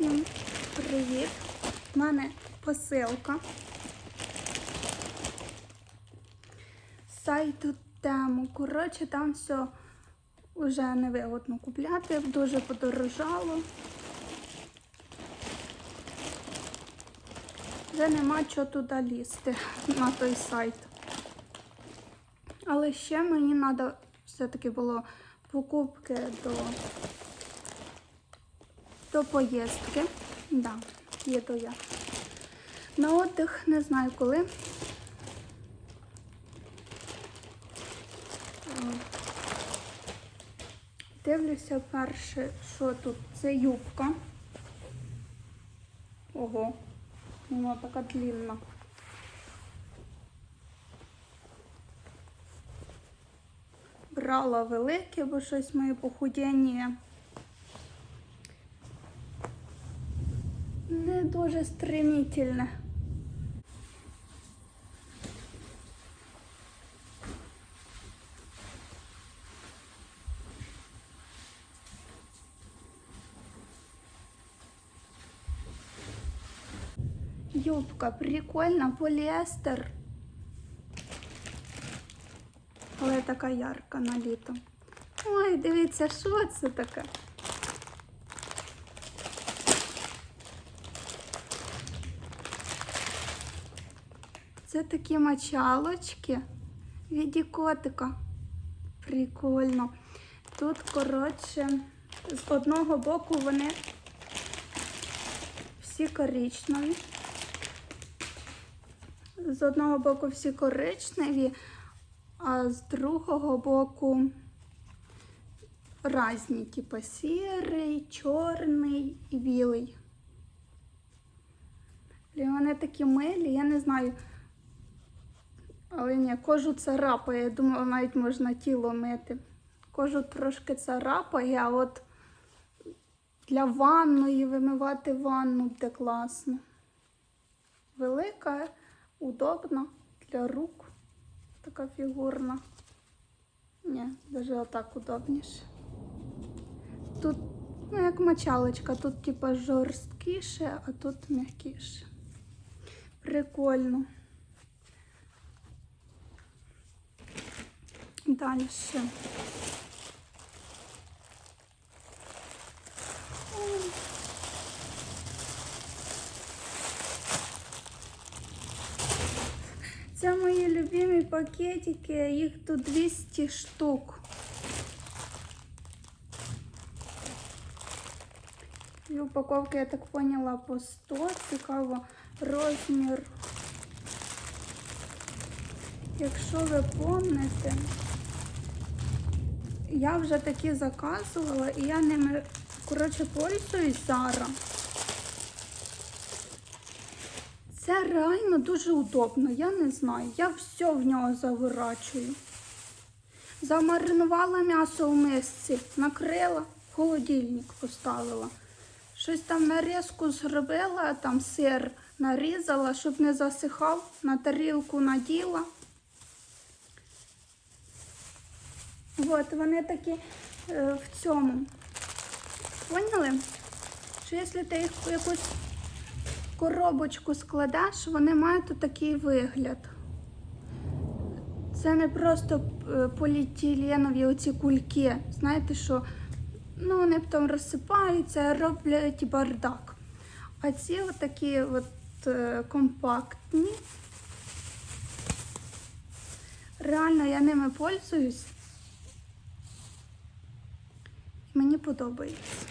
Всім привіт! У мене посилка. З сайту тему. Коротше, там все вже невигодно купляти, дуже подорожало. Вже нема чого туди лізти на той сайт. Але ще мені треба все-таки було покупки до, до поїздки. Да, їду я. На отдих не знаю коли. Дивлюся перше, що тут. Це юбка. Ого, вона така длинна. Брала велике, бо щось моє похудіння не дуже стремительне. Юбка прикольна, поліестер. Але така ярка на літо. Ой, дивіться, що це таке? Це такі мочалочки в віді котика. Прикольно. Тут, коротше, з одного боку вони всі коричневі. З одного боку всі коричневі, а з другого боку різні, типу сірий, чорний і білий. І вони такі милі, я не знаю. Але ні, кожу царапає. Я думала, навіть можна тіло мити. Кожу трошки царапає, а от для ванної вимивати ванну буде класно. Велика, удобна для рук. Така фігурна. Ні, навіть отак удобніше. Тут, ну, як мочалочка, тут типа жорсткіше, а тут м'якіше. Прикольно. Далі. Це мої любимі пакетики, їх тут 200 штук. І упаковки, я так поняла, по 100. Цікаво розмір. Якщо ви помните, я вже такі заказувала і я ними, коротше, пользуюсь зараз. Це реально дуже удобно, я не знаю. Я все в нього заворачую. Замаринувала м'ясо в мисці, накрила, холодильник поставила. Щось там нарізку зробила, там сир нарізала, щоб не засихав, на тарілку наділа. От, вони такі е, в цьому. Поняли? Що якщо ти їх в якусь коробочку складеш, вони мають такий вигляд. Це не просто е, поліетиленові оці кульки. Знаєте, що ну, вони потім розсипаються, роблять бардак. А ці отакі от е, компактні. Реально я ними пользуюсь. Мені подобається.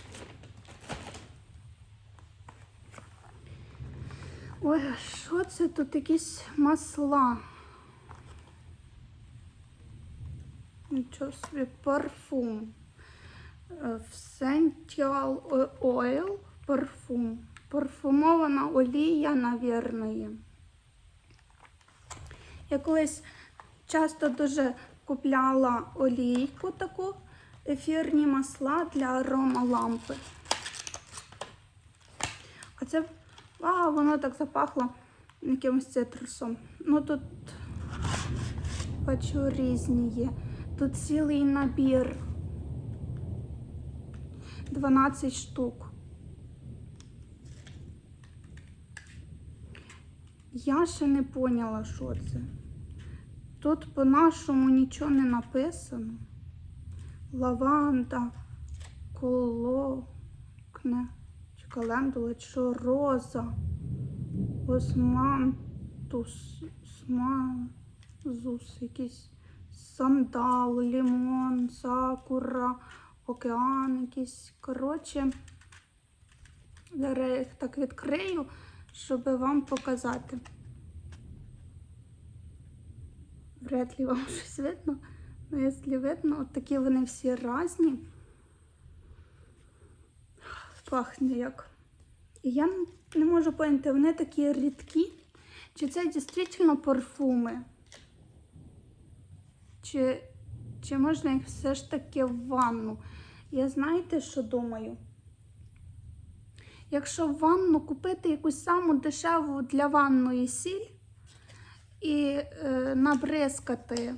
Ой, а що це тут якісь масла? Нічого собі, парфум. Essential Oil парфум. Парфумована олія, навірно. Я колись часто дуже купляла олійку таку ефірні масла для аромалампи. А це А, воно так запахло якимось цитрусом. Ну тут бачу різні є. Тут цілий набір 12 штук. Я ще не поняла, що це. Тут по-нашому нічого не написано. Лаванда, колокне, чи календула, чи роза, османтус, смазус, якийсь сандал, лімон, сакура, океан якийсь. Коротше, зараз їх так відкрию, щоб вам показати. Вряд ли вам щось видно. Ну, якщо видно, от такі вони всі різні. Пахне як. І я не можу поняти, вони такі рідкі. Чи це дійсно парфуми? Чи, чи можна їх все ж таки в ванну? Я знаєте, що думаю? Якщо в ванну купити якусь саму дешеву для ванної сіль і е, набризкати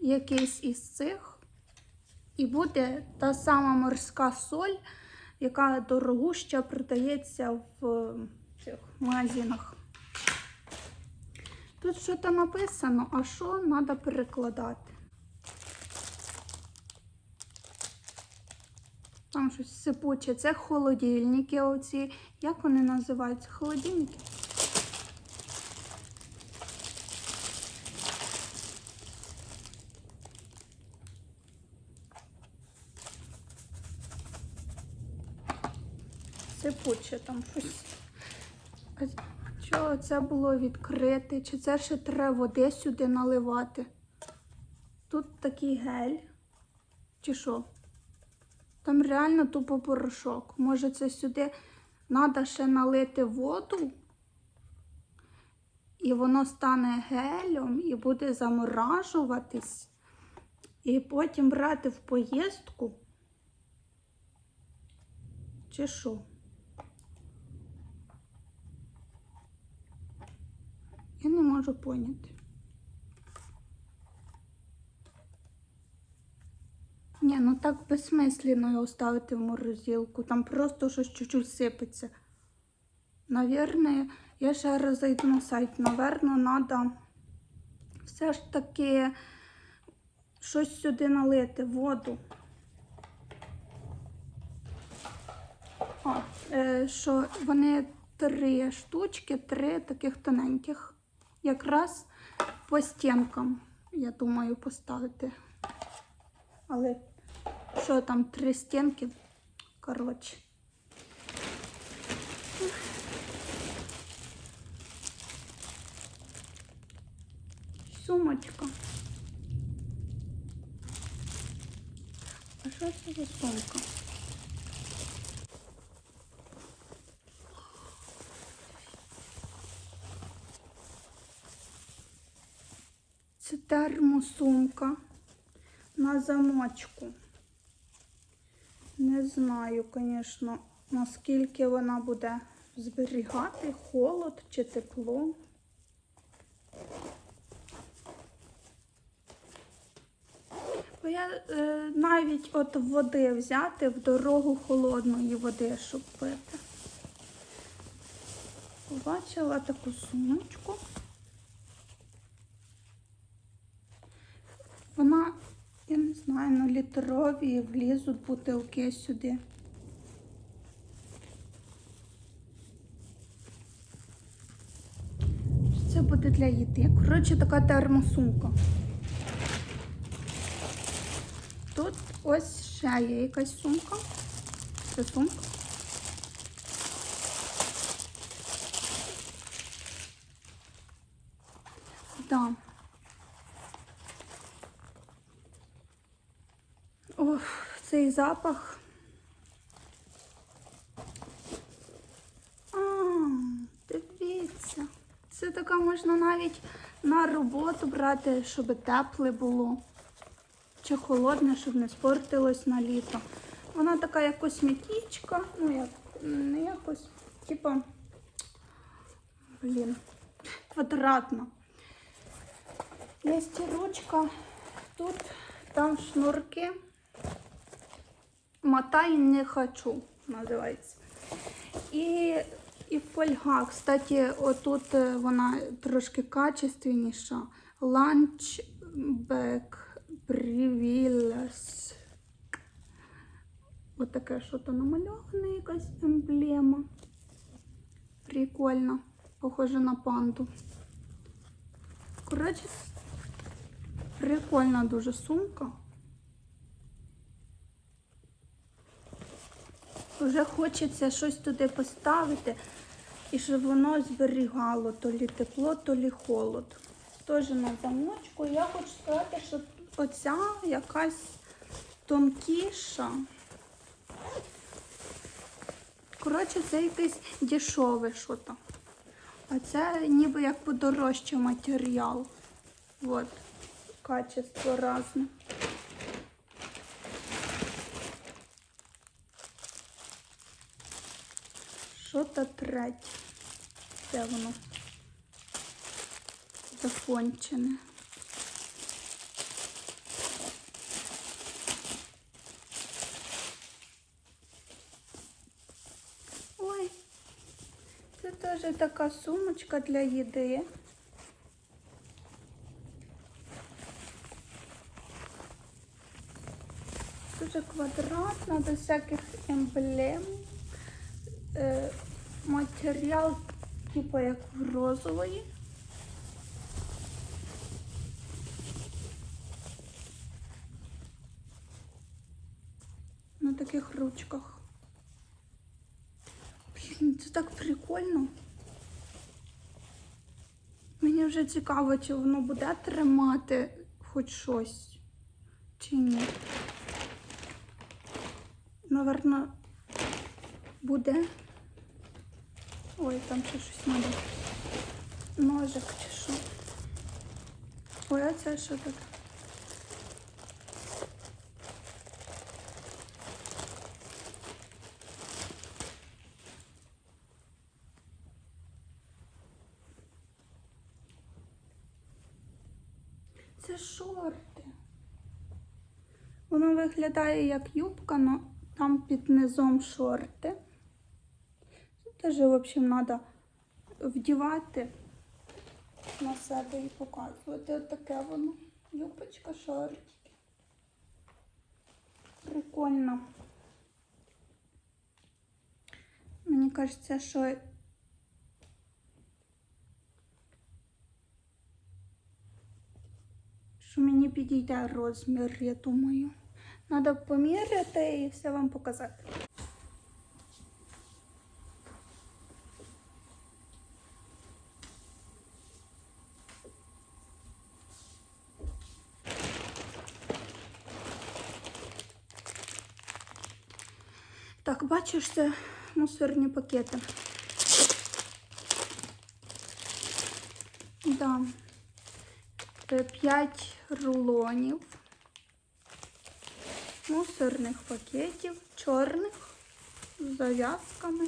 якийсь із цих, і буде та сама морська соль, яка дорогуща продається в цих магазинах. Тут щось написано, а що треба перекладати. Там щось сипуче. Це холодильники оці. Як вони називаються? Холодильники? Сипуче там щось. Що це було відкрите? Чи це ще треба води сюди наливати? Тут такий гель. Чи що? Там реально тупо порошок. Може, це сюди треба ще налити воду, і воно стане гелем і буде заморажуватись, і потім брати в поїздку. Чи що? Я не можу поняти. Ні, ну так безсмислено його ставити в морозилку. Там просто щось чуть-чуть сипеться. Навірно, я ще раз зайду на сайт. Наверно, треба все ж таки щось сюди налити, воду. О, е, що вони три штучки, три таких тоненьких. Якраз по стінкам, я думаю, поставити. Але що там, три стінки? Коротше. Сумочка. А що це за сумка? Це термосумка на замочку. Не знаю, звісно, наскільки вона буде зберігати холод чи тепло. Бо я е, навіть от води взяти в дорогу холодної води, щоб пити. Побачила таку сумочку. Вона, я не знаю, ну літрові влізуть бутилки сюди. Це буде для їди. Коротше, така термосумка. Тут ось ще є якась сумка. Це сумка. Запах. А, дивіться. Це така можна навіть на роботу брати, щоб тепле було. Чи холодне, щоб не спортилось на літо. Вона така як косметичка, ну як не якось, типа, блін, квадратна. Є ручка, тут там шнурки. Мотай не хочу, називається. І і фольга. Кстати, отут е, вона трошки качественніша. Lunchback Privilege. Ось таке що то намальоване, якась емблема. Прикольно. Похоже на панду. Коротше, прикольна дуже сумка. Вже хочеться щось туди поставити, і щоб воно зберігало то лі тепло, то лі холод. Теж на замочку. Я хочу сказати, що оця якась тонкіша. Коротше, це якесь дешеве що-то. А це ніби як подорожчий матеріал. От, качество різне. 3. Де воно закончене. Ой, це теж така сумочка для їди. Дуже квадратна, до всяких емблем. Э, Матеріал, типу як в розової. На таких ручках. Блін, це так прикольно. Мені вже цікаво, чи воно буде тримати хоч щось, чи ні. Наверно, буде. Ой, там ще щось треба. Ножик чи що. Ой, а це що таке? Це шорти. Воно виглядає як юбка, але там під низом шорти. Теж, в общем, треба вдівати на себе і показувати. Ось таке воно. Юбочка, шортики. Прикольно. Мені кажеться, що що мені підійде розмір, я думаю. Треба поміряти і все вам показати. Бачиш, це мусорні пакети. Да. 5 рулонів мусорних пакетів, чорних з зав'язками.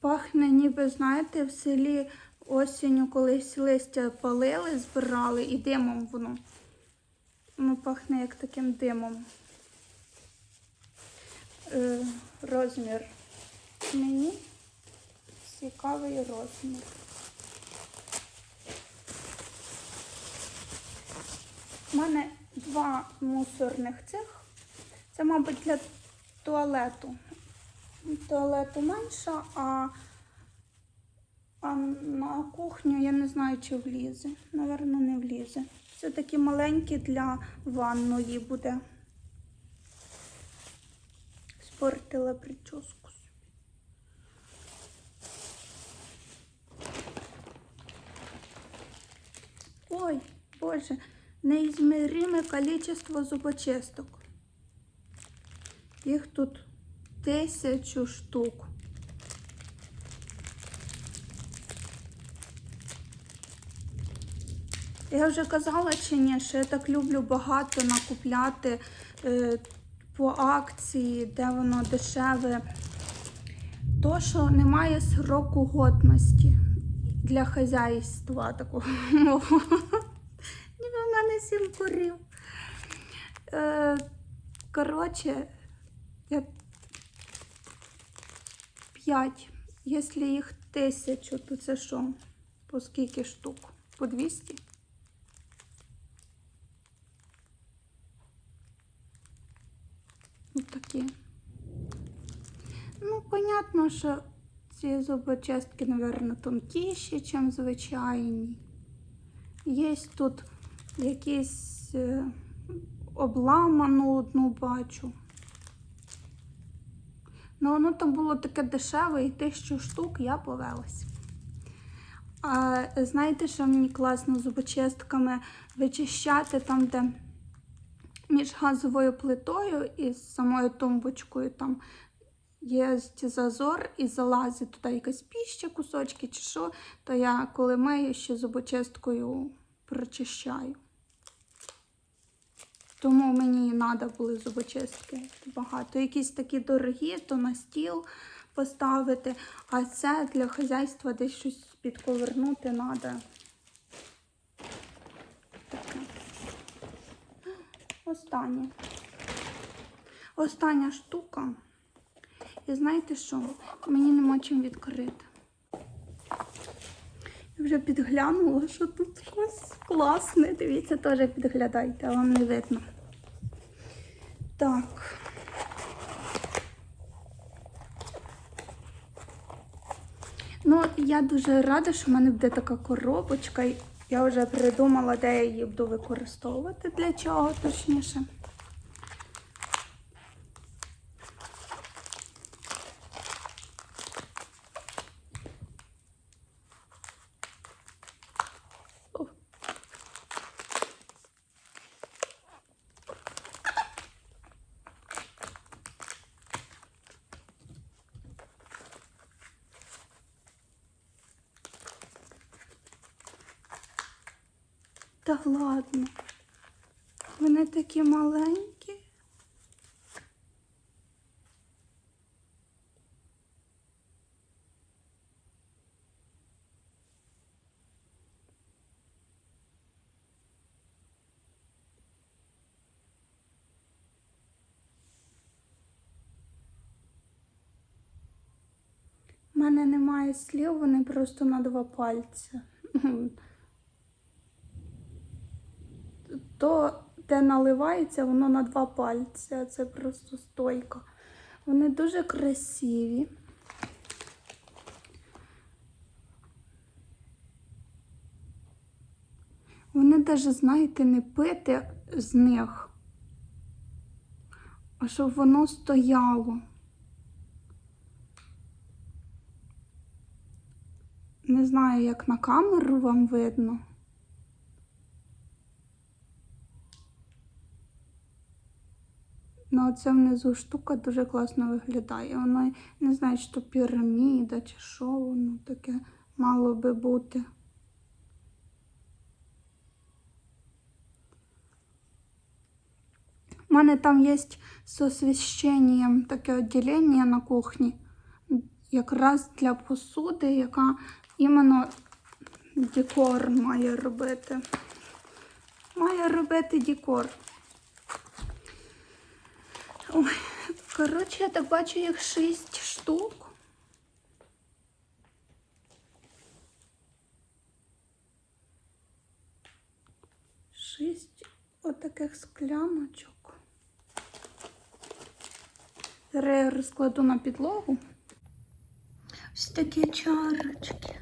Пахне, ніби, знаєте, в селі осінню колись листя палили, збирали і димом воно. Воно пахне як таким димом. Е, розмір мені цікавий розмір. У мене два мусорних цих. Це, мабуть, для туалету. Туалету менша, а, а на кухню я не знаю, чи влізе. Наверно, не влізе. Це такі маленькі для ванної буде. Спортила прическу. собі. Ой, боже, неизмериме количество зубочисток. Їх тут тисячу штук. Я вже казала чи ні, що я так люблю багато накупляти е, по акції, де воно дешеве. То, що немає сроку годності для хазяйства такого. Ніби в мене сім курів. Е, коротше, я 5. Якщо їх тисячу, то це що? По скільки штук? По 200? Такі. Ну, понятно, що ці зубочистки, мабуть, тонкіші, ніж звичайні. Є тут якісь е, обламану одну бачу. Ну, воно там було таке дешеве і тисячу штук я повелась. А знаєте, що мені класно зубочистками вичищати там, де між газовою плитою і самою тумбочкою там є зазор і залазить туди якась піща, кусочки чи що, то я коли мию ще зубочисткою прочищаю. Тому мені треба були зубочистки багато. Якісь такі дорогі, то на стіл поставити, а це для хазяйства десь щось підковернути треба. Останнє. Остання штука. І знаєте що? Мені нема чим відкрити. Я вже підглянула, що тут щось класне. Дивіться, теж підглядайте, а вам не видно. Так. Ну, я дуже рада, що в мене буде така коробочка. Я вже придумала, де я її буду використовувати, для чого точніше. Та ладно. Вони такі маленькі. У мене немає слів, вони просто на два пальці. То, де наливається, воно на два пальці, це просто стойка. Вони дуже красиві. Вони навіть, знаєте, не пити з них, а щоб воно стояло. Не знаю, як на камеру вам видно. Ну, оця внизу штука дуже класно виглядає. Воно не знаю, чи то піраміда, чи що воно таке мало би бути. У мене там є з освіщенням таке відділення на кухні, якраз для посуди, яка іменно декор має робити. Має робити декор. Ой, коротше, я так бачу, їх шість штук. Шість отаких скляночок. Зараз розкладу на підлогу. Ось такі чарочки.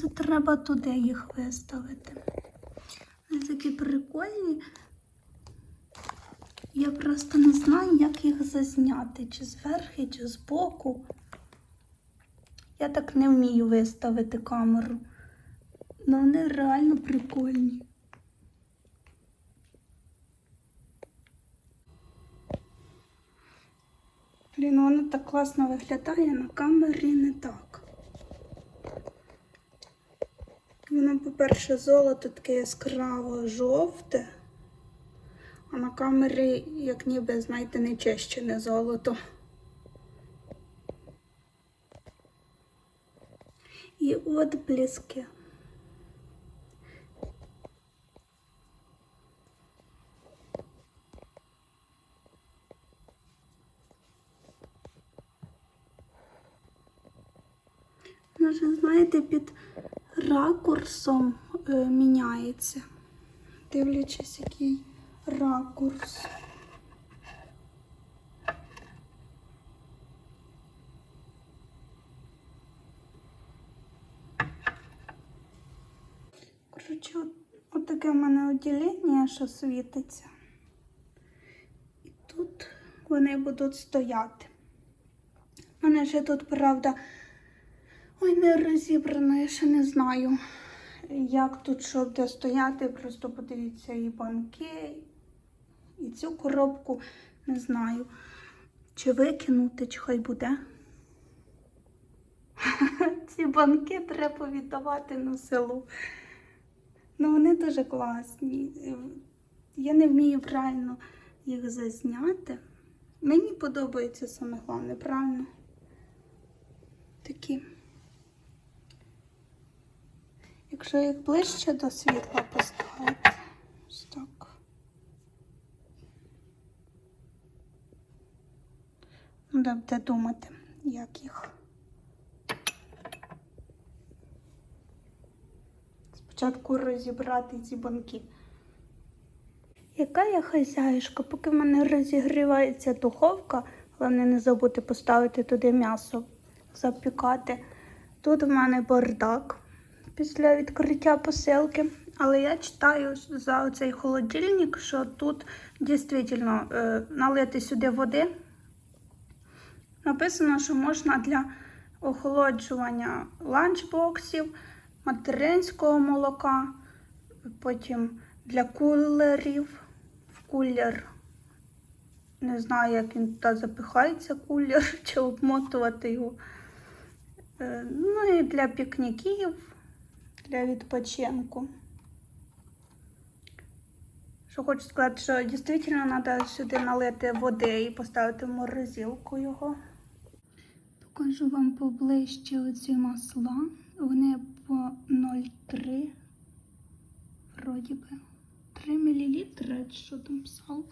Це треба туди їх виставити. Вони такі прикольні. Я просто не знаю, як їх зазняти, чи зверху, чи збоку. Я так не вмію виставити камеру. але вони реально прикольні. Блін, воно так класно виглядає на камері не так. Воно, по-перше, золото таке яскраво жовте, а на камері, як ніби, знаєте, не чищене золото. І отбліски. Ну, вже, знаєте, під ракурсом е, міняється. Дивлячись, який ракурс. Коротше, от, от таке в мене відділення, що світиться. І тут вони будуть стояти. У мене ще тут, правда, ой, не розібрано, я ще не знаю, як тут що буде стояти. Просто подивіться і банки, і цю коробку не знаю. Чи викинути, чи хай буде. Ці банки треба віддавати на село. Ну, вони дуже класні. Я не вмію правильно їх зазняти. Мені подобається саме головне, правильно? Такі. Якщо їх ближче до світла поставити, ось так. Ну, буде думати, як їх. Спочатку розібрати ці банки. Яка я хазяюшка, поки в мене розігрівається духовка, головне не забути поставити туди м'ясо, запікати. Тут в мене бардак після відкриття посилки. Але я читаю за цей холодильник, що тут дійсно е, налити сюди води. Написано, що можна для охолоджування ланчбоксів, материнського молока, потім для кулерів. Кулер. Не знаю, як він туди запихається, кулер, чи обмотувати його. Е, Ну і для пікніків, для відпочинку. Що хочу сказати, що дійсно треба сюди налити води і поставити в морозилку його. Покажу вам поближче оці масла. Вони по 0,3. Вроді би. 3 мл, що там писав.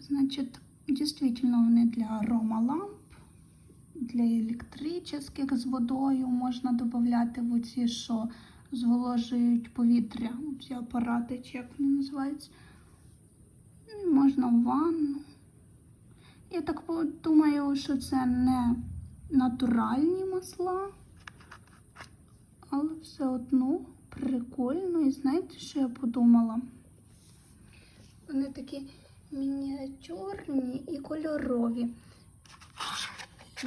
Значить, дійсно вони для аромаламп, для електричних з водою можна додати в оці, що зволожують повітря. Ці апарати, чи як вони називаються. Ну, Можна в ванну. Я так думаю, що це не натуральні масла, але все одно прикольно. І знаєте, що я подумала? Вони такі мініатюрні і кольорові.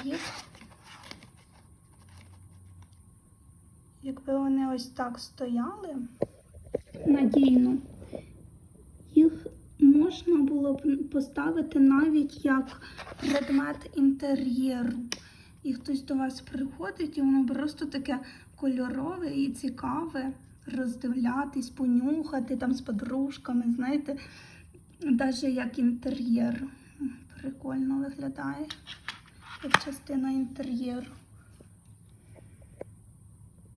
Їх, якби вони ось так стояли надійно, їх можна було б поставити навіть як предмет інтер'єру. І хтось до вас приходить, і воно просто таке кольорове і цікаве роздивлятись, понюхати там з подружками, знаєте, навіть як інтер'єр. Прикольно виглядає, як частина інтер'єру.